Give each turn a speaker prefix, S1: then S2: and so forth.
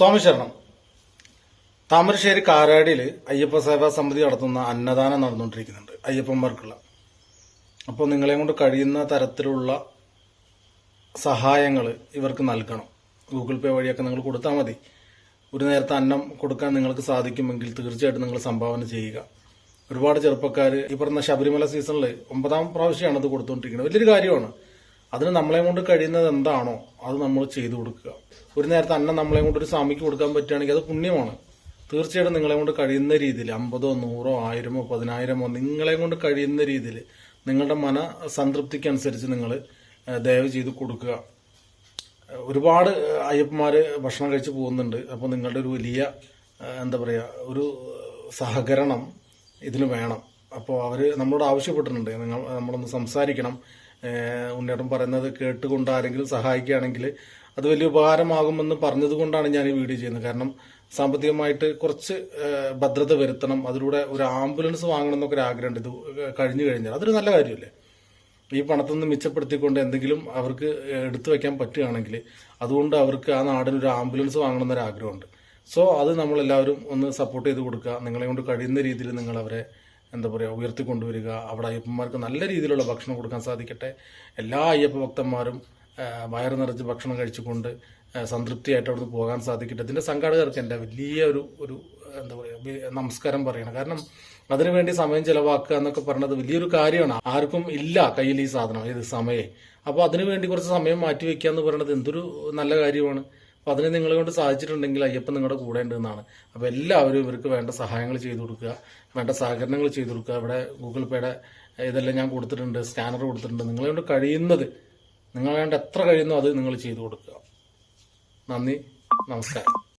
S1: സ്വാമി ശരണം താമരശ്ശേരി കാരാടിയിൽ അയ്യപ്പ സേവാ സമിതി നടത്തുന്ന അന്നദാനം നടന്നുകൊണ്ടിരിക്കുന്നുണ്ട് അയ്യപ്പന്മാർക്കുള്ള. അപ്പോൾ നിങ്ങളെ കൊണ്ട് കഴിയുന്ന തരത്തിലുള്ള സഹായങ്ങൾ ഇവർക്ക് നൽകണം. ഗൂഗിൾ പേ വഴിയൊക്കെ നിങ്ങൾ കൊടുത്താൽ മതി. ഒരു നേരത്തെ അന്നം കൊടുക്കാൻ നിങ്ങൾക്ക് സാധിക്കുമെങ്കിൽ തീർച്ചയായിട്ടും നിങ്ങൾ സംഭാവന ചെയ്യുക. ഒരുപാട് ചെറുപ്പക്കാർ ഈ പറഞ്ഞ ശബരിമല സീസണിൽ ഒമ്പതാം പ്രാവശ്യമാണ് അത് കൊടുത്തുകൊണ്ടിരിക്കുന്നത്. വലിയൊരു കാര്യമാണ്. അതിന് നമ്മളെ കൊണ്ട് കഴിയുന്നത് എന്താണോ അത് നമ്മൾ ചെയ്തു കൊടുക്കുക. ഒരു നേരത്തെ അന്നം നമ്മളെ കൊണ്ട് ഒരു സ്വാമിക്ക് കൊടുക്കാൻ പറ്റുകയാണെങ്കിൽ അത് പുണ്യമാണ്. തീർച്ചയായിട്ടും നിങ്ങളെ കൊണ്ട് കഴിയുന്ന രീതിയിൽ അമ്പതോ നൂറോ ആയിരമോ പതിനായിരമോ നിങ്ങളെ കൊണ്ട് കഴിയുന്ന രീതിയിൽ നിങ്ങളുടെ മന സംതൃപ്തിക്കനുസരിച്ച് നിങ്ങൾ ദയവ് ചെയ്ത് കൊടുക്കുക. ഒരുപാട് അയ്യപ്പന്മാർ ഭക്ഷണം കഴിച്ച് പോകുന്നുണ്ട്. അപ്പോൾ നിങ്ങളുടെ ഒരു വലിയ എന്താ പറയുക ഒരു സഹകരണം ഇതിന് വേണം. അപ്പോൾ അവർ നമ്മളോട് ആവശ്യപ്പെട്ടിട്ടുണ്ട്. നിങ്ങൾ നമ്മളൊന്ന് സംസാരിക്കണം. ഉണ്ണിയേട്ടൻ പറയുന്നത് കേട്ടുകൊണ്ട് ആരെങ്കിലും സഹായിക്കുകയാണെങ്കിൽ അത് വലിയ ഉപകാരമാകുമെന്ന് പറഞ്ഞതുകൊണ്ടാണ് ഞാൻ ഈ വീഡിയോ ചെയ്യുന്നത്. കാരണം സാമ്പത്തികമായിട്ട് കുറച്ച് ഭദ്രത വരുത്തണം. അതിലൂടെ ഒരു ആംബുലൻസ് വാങ്ങണം എന്നൊക്കെ ഒരു ആഗ്രഹമുണ്ട്. ഇത് കഴിഞ്ഞു കഴിഞ്ഞാൽ അതൊരു നല്ല കാര്യമല്ലേ? ഈ പണത്തിൽ നിന്ന് മിച്ചപ്പെടുത്തിക്കൊണ്ട് എന്തെങ്കിലും അവർക്ക് എടുത്തു വെക്കാൻ പറ്റുകയാണെങ്കിൽ അതുകൊണ്ട് അവർക്ക് ആ നാടിന് ഒരു ആംബുലൻസ് വാങ്ങണം എന്നൊരു ആഗ്രഹമുണ്ട്. സോ അത് നമ്മളെല്ലാവരും ഒന്ന് സപ്പോർട്ട് ചെയ്ത് കൊടുക്കുക. നിങ്ങളെ കൊണ്ട് കഴിയുന്ന രീതിയിൽ നിങ്ങൾ അവരെ എന്താ പറയുക ഉയർത്തിക്കൊണ്ടുവരിക അവിടെ അയ്യപ്പന്മാർക്ക് നല്ല രീതിയിലുള്ള ഭക്ഷണം കൊടുക്കാൻ സാധിക്കട്ടെ. എല്ലാ അയ്യപ്പ ഭക്തന്മാരും വയറ് നിറച്ച് ഭക്ഷണം കഴിച്ചുകൊണ്ട് സംതൃപ്തിയായിട്ട് അവിടുന്ന് പോകാൻ സാധിക്കട്ടെ. ഇതിന്റെ സംഘാടകർക്ക് എന്റെ വലിയ ഒരു ഒരു എന്താ പറയുക നമസ്കാരം പറയണം. കാരണം അതിനുവേണ്ടി സമയം ചിലവാക്കുക എന്നൊക്കെ പറഞ്ഞത് വലിയൊരു കാര്യമാണ്. ആർക്കും ഇല്ല കയ്യിൽ ഈ സാധനം ഏത് സമയം. അപ്പോൾ അതിനുവേണ്ടി കുറച്ച് സമയം മാറ്റി വയ്ക്കുക എന്ന് പറയുന്നത് എന്തൊരു നല്ല കാര്യമാണ്. അപ്പോൾ അതിന് നിങ്ങളെ കൊണ്ട് സാധിച്ചിട്ടുണ്ടെങ്കിൽ അയ്യപ്പൻ നിങ്ങളുടെ കൂടെ ഉണ്ട് എന്നാണ്. അപ്പോൾ എല്ലാവരും ഇവർക്ക് വേണ്ട സഹായങ്ങൾ ചെയ്തു കൊടുക്കുക വേണ്ട സഹകരണങ്ങൾ ചെയ്തു കൊടുക്കുക. ഇവിടെ ഗൂഗിൾ പേയുടെ ഇതെല്ലാം ഞാൻ കൊടുത്തിട്ടുണ്ട് സ്കാനർ കൊടുത്തിട്ടുണ്ട്. നിങ്ങളെ കൊണ്ട് കഴിയുന്നത് നിങ്ങളെ കൊണ്ട് എത്ര കഴിയുന്നോ അത് നിങ്ങൾ ചെയ്തു കൊടുക്കുക. നന്ദി നമസ്കാരം.